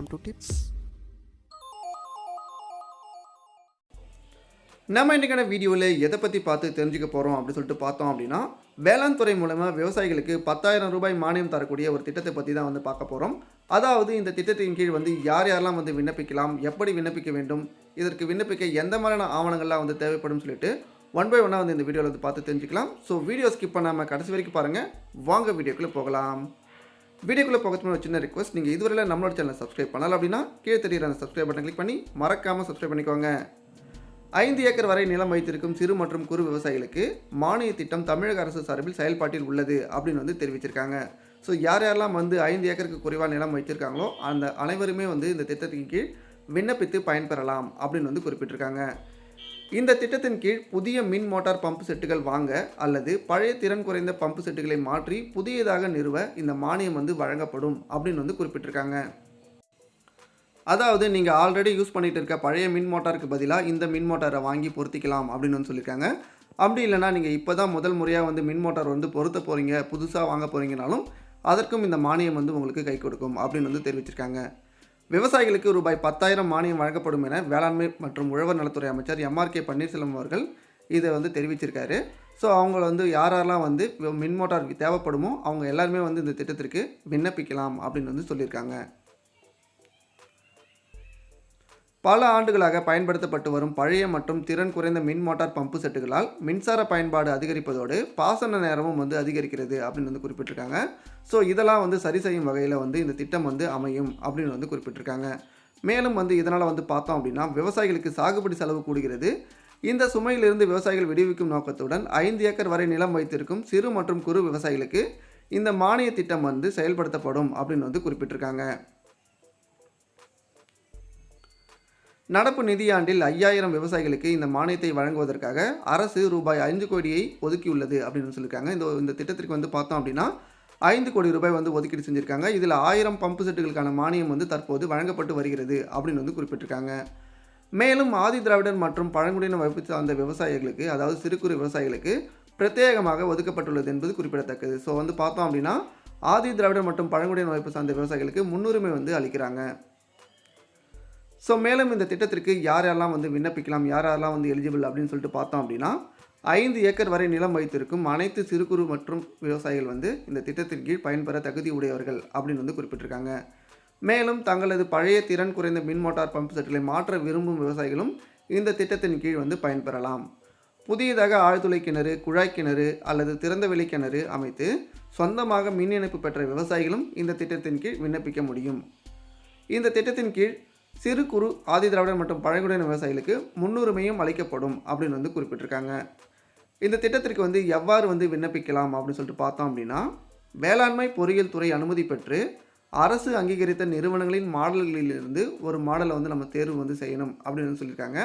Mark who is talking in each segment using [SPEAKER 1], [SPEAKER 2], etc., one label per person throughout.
[SPEAKER 1] time to tips.
[SPEAKER 2] நம்ம இன்றைக்கான வீடியோவில் எதை பற்றி பார்த்து தெரிஞ்சுக்க போகிறோம் அப்படின்னு சொல்லிட்டு பார்த்தோம் அப்படின்னா வேளாண் துறை மூலமாக விவசாயிகளுக்கு பத்தாயிரம் ரூபாய் மானியம் தரக்கூடிய ஒரு திட்டத்தை பற்றி தான் வந்து பார்க்க போகிறோம் அதாவது இந்த திட்டத்தின் கீழ் வந்து யார் யாரெல்லாம் வந்து விண்ணப்பிக்கலாம் எப்படி விண்ணப்பிக்க வேண்டும் இதற்கு விண்ணப்பிக்க எந்த மாதிரியான ஆவணங்கள்லாம் வந்து தேவைப்படும் சொல்லிட்டு ஒன் பை ஒன்னாக வந்து இந்த வீடியோவில் வந்து பார்த்து தெரிஞ்சுக்கலாம். ஸோ வீடியோ ஸ்கிப் பண்ணாமல் கடைசி வரைக்கும் பாருங்கள் வாங்க வீடியோக்குள்ளே போகலாம். வீடியோக்குள்ளே போகிறதுக்கு ஒரு சின்ன ரிக்வஸ்ட் நீங்கள் இதுவரையில் நம்மளோட சேனலை சப்ஸ்கிரைப் பண்ணலாம் அப்படின்னா கீழே தெரியுற அந்த சப்ஸ்கிரைப் பட்டன் கிளிக் பண்ணி மறக்காமல் சப்ஸ்கிரைப் பண்ணிக்கோங்க. ஐந்து ஏக்கர் வரை நிலம் வைத்திருக்கும் சிறு மற்றும் குறு விவசாயிகளுக்கு மானிய திட்டம் தமிழக அரசு சார்பில் செயல்பாட்டில் உள்ளது அப்படின்னு வந்து தெரிவிச்சிருக்காங்க. ஸோ யார் யாரெல்லாம் வந்து ஐந்து ஏக்கருக்கு குறைவாக நிலம் வைத்திருக்காங்களோ அந்த அனைவருமே வந்து இந்த திட்டத்தின் கீழ் விண்ணப்பித்து பயன்பெறலாம் அப்படின்னு வந்து குறிப்பிட்டிருக்காங்க. இந்த திட்டத்தின் கீழ் புதிய மின் மோட்டார் பம்பு செட்டுகள் வாங்க அல்லது பழைய திறன் குறைந்த பம்பு செட்டுகளை மாற்றி புதியதாக நிறுவ இந்த மானியம் வந்து வழங்கப்படும் அப்படின்னு வந்து குறிப்பிட்டிருக்காங்க. அதாவது நீங்கள் ஆல்ரெடி யூஸ் பண்ணிட்டு இருக்க பழைய மின் மோட்டாருக்கு பதிலாக இந்த மின் மோட்டாரை வாங்கி பொருத்திக்கலாம் அப்படின்னு வந்து சொல்லியிருக்காங்க அப்படி இல்லைனா நீங்கள் இப்போ தான் முதல் முறையாக வந்து மின் மோட்டார் வந்து பொருத்த போகிறீங்க புதுசாக வாங்க போகிறீங்கனாலும் அதற்கும் இந்த மானியம் வந்து உங்களுக்கு கை கொடுக்கும் அப்படின்னு வந்து தெரிவிச்சிருக்காங்க. விவசாயிகளுக்கு ரூபாய் பத்தாயிரம் மானியம் வழங்கப்படும் என வேளாண்மை மற்றும் உழவர் நலத்துறை அமைச்சர் எம்ஆர்கே பன்னீர்செல்வம் அவர்கள் இதை வந்து தெரிவிச்சிருக்காரு. ஸோ அவங்க வந்து யாரெல்லாம் வந்து மின் மோட்டார் தேவைப்படுமோ அவங்க எல்லாருமே வந்து இந்த திட்டத்திற்கு விண்ணப்பிக்கலாம் அப்படின்னு வந்து சொல்லியிருக்காங்க. பல ஆண்டுகளாக பயன்படுத்தப்பட்டு வரும் பழைய மற்றும் திறன் குறைந்த மின் மோட்டார் பம்பு செட்டுகளால் மின்சார பயன்பாடு அதிகரிப்பதோடு பாசன நேரமும் வந்து அதிகரிக்கிறது அப்படின்னு வந்து குறிப்பிட்டிருக்காங்க. ஸோ இதெல்லாம் வந்து சரி செய்யும் வகையில் வந்து இந்த திட்டம் வந்து அமையும் அப்படின்னு வந்து குறிப்பிட்டிருக்காங்க. மேலும் வந்து இதனால் வந்து பார்த்தோம் அப்படின்னா விவசாயிகளுக்கு சாகுபடி செலவு கூடுகிறது. இந்த சுமையிலிருந்து விவசாயிகள் விடுவிக்கும் நோக்கத்துடன் ஐந்து ஏக்கர் வரை நிலம் வைத்திருக்கும் சிறு மற்றும் குறு விவசாயிகளுக்கு இந்த மானிய திட்டம் வந்து செயல்படுத்தப்படும் அப்படின்னு வந்து குறிப்பிட்டிருக்காங்க. நடப்பு நிதியாண்டில் ஐயாயிரம் விவசாயிகளுக்கு இந்த மானியத்தை வழங்குவதற்காக அரசு ரூபாய் ஐந்து கோடியை ஒதுக்கியுள்ளது அப்படின்னு சொல்லியிருக்காங்க. இந்த இந்த திட்டத்திற்கு வந்து பார்த்தோம் அப்படின்னா ஐந்து கோடி ரூபாய் வந்து ஒதுக்கீடு செஞ்சுருக்காங்க. இதில் ஆயிரம் பம்பு செட்டுகளுக்கான மானியம் வந்து தற்போது வழங்கப்பட்டு வருகிறது அப்படின்னு வந்து குறிப்பிட்டிருக்காங்க. மேலும் ஆதி திராவிடர் மற்றும் பழங்குடியின வகுப்பு சார்ந்த விவசாயிகளுக்கு அதாவது சிறு குறு விவசாயிகளுக்கு பிரத்யேகமாக ஒதுக்கப்பட்டுள்ளது என்பது குறிப்பிடத்தக்கது. ஸோ வந்து பார்த்தோம் அப்படின்னா ஆதி திராவிடர் மற்றும் பழங்குடியின வகுப்பு சார்ந்த விவசாயிகளுக்கு முன்னுரிமை வந்து அளிக்கிறாங்க. ஸோ மேலும் இந்த திட்டத்திற்கு யார் யாரெல்லாம் வந்து விண்ணப்பிக்கலாம் யார் யாரெல்லாம் வந்து எலிஜிபிள் அப்படின்னு சொல்லிட்டு பார்த்தோம் அப்படின்னா ஐந்து ஏக்கர் வரை நிலம் வைத்திருக்கும் அனைத்து சிறு குறு மற்றும் விவசாயிகள் வந்து இந்த திட்டத்தின் கீழ் பயன்பெற தகுதி உடையவர்கள் அப்படின்னு வந்து குறிப்பிட்டிருக்காங்க. மேலும் தங்களது பழைய திறன் குறைந்த மின் மோட்டார் பம்ப் செட்டுகளை மாற்ற விரும்பும் விவசாயிகளும் இந்த திட்டத்தின் கீழ் வந்து பயன்பெறலாம். புதியதாக ஆழ்துளை கிணறு குழாய் கிணறு அல்லது திறந்தவெளி கிணறு அமைத்து சொந்தமாக மின் இணைப்பு பெற்ற விவசாயிகளும் இந்த திட்டத்தின் கீழ் விண்ணப்பிக்க முடியும். இந்த திட்டத்தின் கீழ் சிறு குறு ஆதி திராவிடர் மற்றும் பழங்குடியின விவசாயிகளுக்கு முன்னுரிமையும் அளிக்கப்படும் அப்படின்னு வந்து குறிப்பிட்டிருக்காங்க. இந்த திட்டத்திற்கு வந்து எவ்வாறு வந்து விண்ணப்பிக்கலாம் அப்படின்னு சொல்லிட்டு பார்த்தோம் அப்படின்னா வேளாண்மை பொறியியல் துறை அனுமதி பெற்று அரசு அங்கீகரித்த நிறுவனங்களின் மாடல்களிலிருந்து ஒரு மாடலை வந்து நம்ம தேர்வு வந்து செய்யணும் அப்படின்னு சொல்லியிருக்காங்க.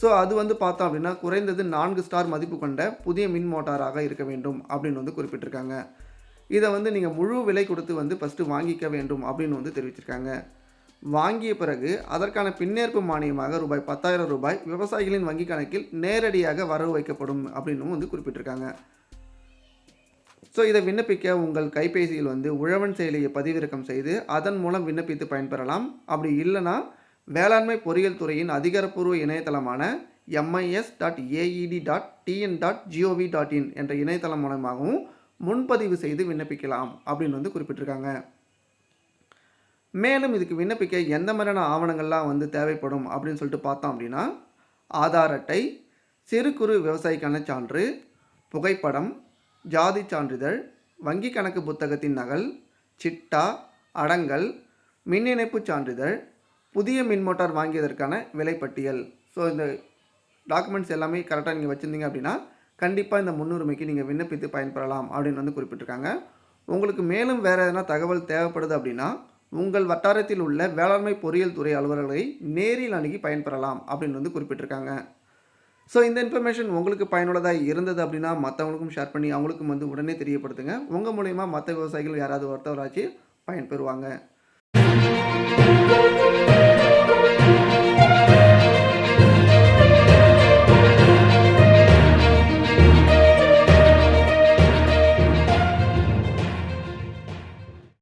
[SPEAKER 2] ஸோ அது வந்து பார்த்தோம் அப்படின்னா குறைந்தது நான்கு ஸ்டார் மதிப்பு கொண்ட புதிய மின் மோட்டாராக இருக்க வேண்டும் அப்படின்னு வந்து குறிப்பிட்டிருக்காங்க. இதை வந்து நீங்கள் முழு விலை கொடுத்து வந்து ஃபஸ்ட்டு வாங்கிக்க வேண்டும் அப்படின்னு வந்து தெரிவிச்சிருக்காங்க. வாங்கிய பிறகு அதற்கான பின்னேற்பு மானியமாக ரூபாய் பத்தாயிரம் ரூபாய் விவசாயிகளின் வங்கி கணக்கில் நேரடியாக வரவு வைக்கப்படும் அப்படின்னும் வந்து குறிப்பிட்டிருக்காங்க. ஸோ இதை விண்ணப்பிக்க உங்கள் கைபேசியில் வந்து உழவன் செயலியை பதிவிறக்கம் செய்து அதன் மூலம் விண்ணப்பித்து பயன்பெறலாம். அப்படி இல்லைன்னா வேளாண்மை பொறியியல் துறையின் அதிகாரப்பூர்வ இணையதளமான MIS dot AED dot TN dot GOV dot in என்ற இணையதளம் மூலமாகவும் முன்பதிவு செய்து விண்ணப்பிக்கலாம் அப்படின்னு வந்து குறிப்பிட்டிருக்காங்க. மேலும் இதுக்கு விண்ணப்பிக்க எந்த மாதிரியான ஆவணங்கள்லாம் வந்து தேவைப்படும் அப்படின்னு சொல்லிட்டு பார்த்தோம் அப்படின்னா ஆதார் அட்டை சிறு குறு விவசாயிக்கான சான்று புகைப்படம் ஜாதி சான்றிதழ் வங்கி கணக்கு புத்தகத்தின் நகல் சிட்டா அடங்கல் மின் இணைப்பு சான்றிதழ் புதிய மின் மோட்டார் வாங்கியதற்கான விலைப்பட்டியல். ஸோ இந்த டாக்குமெண்ட்ஸ் எல்லாமே கரெக்டாக நீங்கள் வச்சுருந்தீங்க அப்படின்னா கண்டிப்பாக இந்த முன்னுரிமைக்கு நீங்கள் விண்ணப்பித்து பயன்பெறலாம் அப்படின்னு வந்து குறிப்பிட்டிருக்காங்க. உங்களுக்கு மேலும் வேறு எதனா தகவல் தேவைப்படுது அப்படின்னா உங்கள் வட்டாரத்தில் உள்ள வேளாண்மை பொறியியல் துறை அலுவலர்களை நேரில் அணுகி பயன்பெறலாம் அப்படின்னு வந்து குறிப்பிட்டிருக்காங்க. ஸோ இந்த இன்ஃபர்மேஷன் உங்களுக்கு பயனுள்ளதாக இருந்தது அப்படின்னா மற்றவங்களுக்கும் ஷேர் பண்ணி அவங்களுக்கும் வந்து உடனே தெரியப்படுத்துங்க. உங்கள் மூலயமா மற்ற விவசாயிகள் யாராவது ஒருத்தவராச்சு பயன்பெறுவாங்க.